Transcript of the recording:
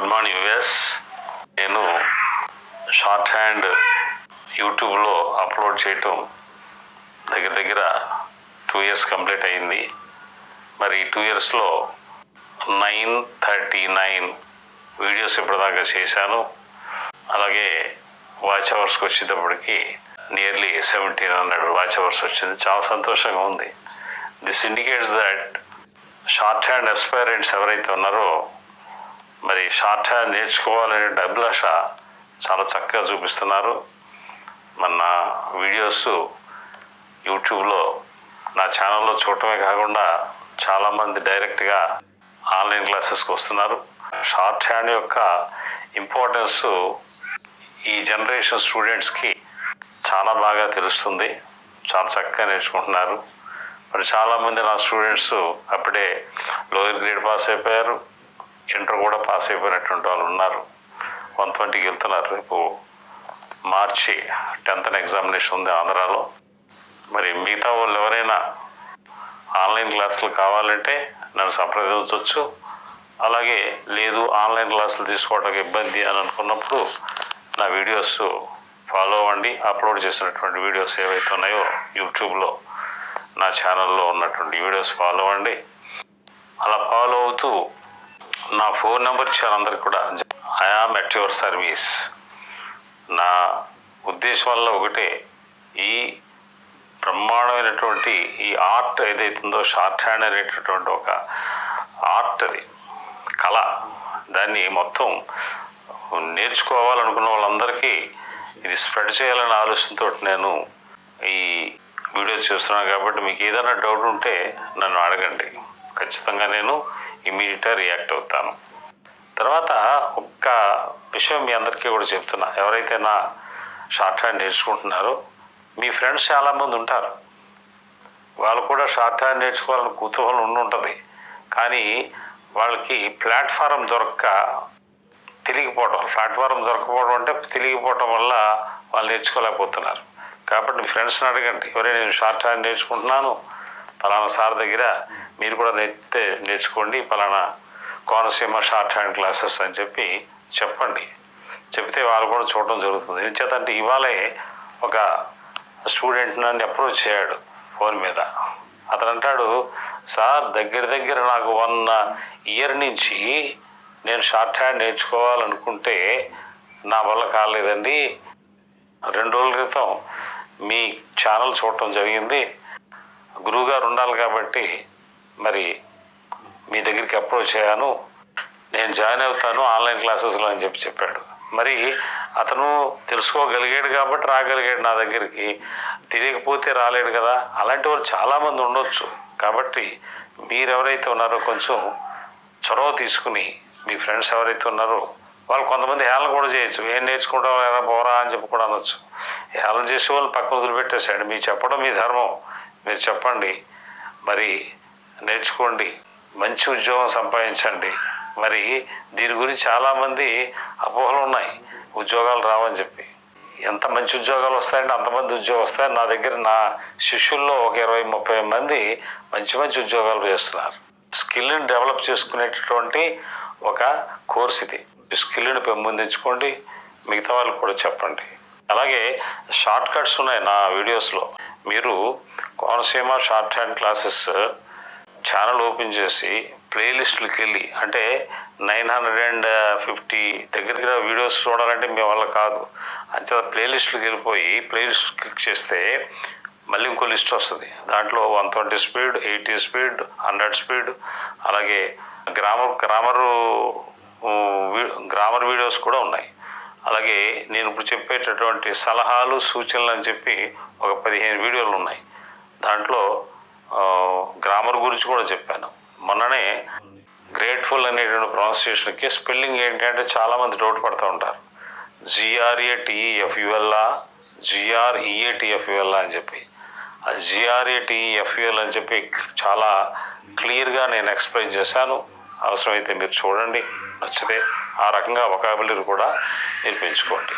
Good morning US నేను short hand యూట్యూబ్లో upload చేయటం దగ్గర దగ్గర టూ ఇయర్స్ కంప్లీట్ అయింది. మరి టూ ఇయర్స్లో నైన్ థర్టీ నైన్ వీడియోస్ ఇప్పటిదాకా చేశాను. అలాగే వాచ్ అవర్స్కి వచ్చేటప్పటికి nearly seventeen hundred watch hours వచ్చింది. చాలా సంతోషంగా ఉంది. This indicates that short hand aspirants ఎవరైతే ఉన్నారో మరి షార్ట్ హ్యాండ్ నేర్చుకోవాలనే అభిలాష చాలా చక్కగా చూపిస్తున్నారు. మన నా వీడియోస్ యూట్యూబ్లో నా ఛానల్లో చూడటమే కాకుండా చాలామంది డైరెక్ట్గా ఆన్లైన్ క్లాసెస్కి వస్తున్నారు. షార్ట్ హ్యాండ్ యొక్క ఇంపార్టెన్స్ ఈ జనరేషన్ స్టూడెంట్స్కి చాలా బాగా తెలుస్తుంది. చాలా చక్కగా నేర్చుకుంటున్నారు. మరి చాలామంది నా స్టూడెంట్స్ అప్పుడే లోయర్ గ్రేడ్ పాస్ అయిపోయారు. ఇంటర్ కూడా పాస్ అయిపోయినటువంటి వాళ్ళు ఉన్నారు. వన్ ట్వంటీకి వెళ్తున్నారు రేపు మార్చి టెన్త్ ఎగ్జామినేషన్ ఉంది ఆంధ్రాలో. మరి మిగతా వాళ్ళు ఎవరైనా ఆన్లైన్ క్లాసులు కావాలంటే నన్ను సంప్రదించవచ్చు. అలాగే లేదు ఆన్లైన్ క్లాసులు తీసుకోవడానికి ఇబ్బంది అని అనుకున్నప్పుడు నా వీడియోస్ ఫాలో అవ్వండి. అప్లోడ్ చేసినటువంటి వీడియోస్ ఏవైతే ఉన్నాయో యూట్యూబ్లో నా ఛానల్లో ఉన్నటువంటి వీడియోస్ ఫాలో అవ్వండి. అలా ఫాలో అవుతూ నా ఫోన్ నెంబర్ ఇచ్చాను అందరికి కూడా. ఐఆమ్ ఎట్ యువర్ సర్వీస్ నా ఉద్దేశం వల్ల ఒకటే ఈ బ్రహ్మాండమైనటువంటి ఈ ఆర్ట్ ఏదైతుందో షార్ట్ హ్యాండ్ అనేటటువంటి ఒక ఆర్ట్ అది కళ. దాన్ని మొత్తం నేర్చుకోవాలనుకున్న వాళ్ళందరికీ ఇది స్ప్రెడ్ చేయాలనే ఆలోచనతో నేను ఈ వీడియో చూస్తున్నాను. కాబట్టి మీకు ఏదైనా డౌట్ ఉంటే నన్ను అడగండి. ఖచ్చితంగా నేను ఇమీడియట్గా రియాక్ట్ అవుతాను. తర్వాత ఒక్క విషయం మీ అందరికీ కూడా చెప్తున్నా. ఎవరైతే నా షార్ట్ హ్యాండ్ నేర్చుకుంటున్నారో మీ ఫ్రెండ్స్ చాలామంది ఉంటారు. వాళ్ళు కూడా షార్ట్ హ్యాండ్ నేర్చుకోవాలని కుతూహలం ఉండి ఉంటుంది. కానీ వాళ్ళకి ప్లాట్ఫారం దొరక్క తెలియకపోవడం ప్లాట్ఫారం దొరకపోవడం అంటే తిరిగిపోవడం వల్ల వాళ్ళు నేర్చుకోలేకపోతున్నారు. కాబట్టి మీ ఫ్రెండ్స్ని అడగండి. ఎవరైనా నేను షార్ట్ హ్యాండ్ నేర్చుకుంటున్నాను పలానా సార్ దగ్గర మీరు కూడా నేర్తే నేర్చుకోండి. పలానా కోనసీమ షార్ట్ హ్యాండ్ క్లాసెస్ అని చెప్పి చెప్పండి. చెప్తే వాళ్ళు కూడా చూడడం జరుగుతుంది. ఎందుచేతంటే ఇవాళే ఒక స్టూడెంట్ నన్ను అప్రోచ్ చేయాడు ఫోన్ మీద. అతను అంటాడు సార్ దగ్గర దగ్గర నాకు వన్ ఇయర్ నుంచి నేను షార్ట్ హ్యాండ్ నేర్చుకోవాలనుకుంటే నా వల్ల కాలేదండి. రెండు రోజుల క్రితం మీ ఛానల్ చూడటం జరిగింది. గురువుగారు ఉండాలి కాబట్టి మరి మీ దగ్గరికి అప్రోచ్ అయ్యాను. నేను జాయిన్ అవుతాను ఆన్లైన్ క్లాసెస్లో అని చెప్పి చెప్పాడు. మరి అతను తెలుసుకోగలిగాడు కాబట్టి రాగలిగాడు నా దగ్గరికి. తెలియకపోతే రాలేడు కదా. అలాంటి వాళ్ళు చాలామంది ఉండొచ్చు. కాబట్టి మీరు ఎవరైతే ఉన్నారో కొంచెం చొరవ తీసుకుని మీ ఫ్రెండ్స్ ఎవరైతే ఉన్నారో వాళ్ళు కొంతమంది హేళన కూడా చేయొచ్చు. ఏం నేర్చుకుంటాం ఎలా పోరా అని చెప్పి కూడా అనొచ్చు. హేళన చేసే వాళ్ళు పక్క వదిలిపెట్టేశాడు. మీరు చెప్పడం మీ ధర్మం. మీరు చెప్పండి. మరి నేర్చుకోండి. మంచి ఉద్యోగం సంపాదించండి. మరి దీని గురించి చాలామంది అపోహలు ఉన్నాయి. ఉద్యోగాలు రావని చెప్పి. ఎంత మంచి ఉద్యోగాలు వస్తాయంటే అంతమంది ఉద్యోగం వస్తాయి నా దగ్గర నా శిష్యుల్లో ఒక ఇరవై ముప్పై మంది మంచి మంచి ఉద్యోగాలు చేస్తున్నారు. స్కిల్ని డెవలప్ చేసుకునేటటువంటి ఒక కోర్స్ ఇది. స్కిల్ని పెంపొందించుకోండి. మిగతా వాళ్ళకి కూడా చెప్పండి. అలాగే షార్ట్ కట్స్ ఉన్నాయి నా వీడియోస్లో. మీరు Konaseema short hand classes channel open చేసి ప్లేలిస్టులకి వెళ్ళి అంటే నైన్ హండ్రెడ్ అండ్ ఫిఫ్టీ దగ్గర దగ్గర వీడియోస్ చూడాలంటే మీ వల్ల కాదు. అంతే ప్లేలిస్టులకి వెళ్ళిపోయి ప్లేలిస్ట్ క్లిక్ చేస్తే మళ్ళీ ఇంకో లిస్ట్ వస్తుంది. దాంట్లో one twenty speed eighty speed hundred speed అలాగే గ్రామర్ గ్రామరు గ్రామర్ వీడియోస్ కూడా ఉన్నాయి. అలాగే నేను ఇప్పుడు చెప్పేటటువంటి సలహాలు సూచనలు అని చెప్పి ఒక పదిహేను వీడియోలు ఉన్నాయి. దాంట్లో గ్రామర్ గురించి కూడా చెప్పాను. మొన్ననే గ్రేట్ఫుల్ అనేటువంటి ప్రొనౌన్సియేషన్కి స్పెల్లింగ్ ఏంటి అంటే చాలామంది డౌట్ పడుతూ ఉంటారు. జిఆర్ఏ టిఈఎఫ్యుఎల్ఆ అని చెప్పి. ఆ అని చెప్పి చాలా క్లియర్గా నేను ఎక్స్ప్లెయిన్ చేశాను. అవసరమైతే మీరు చూడండి. నచ్చితే ఆ రకంగా వొకాబులరీ కూడా నేర్పించుకోండి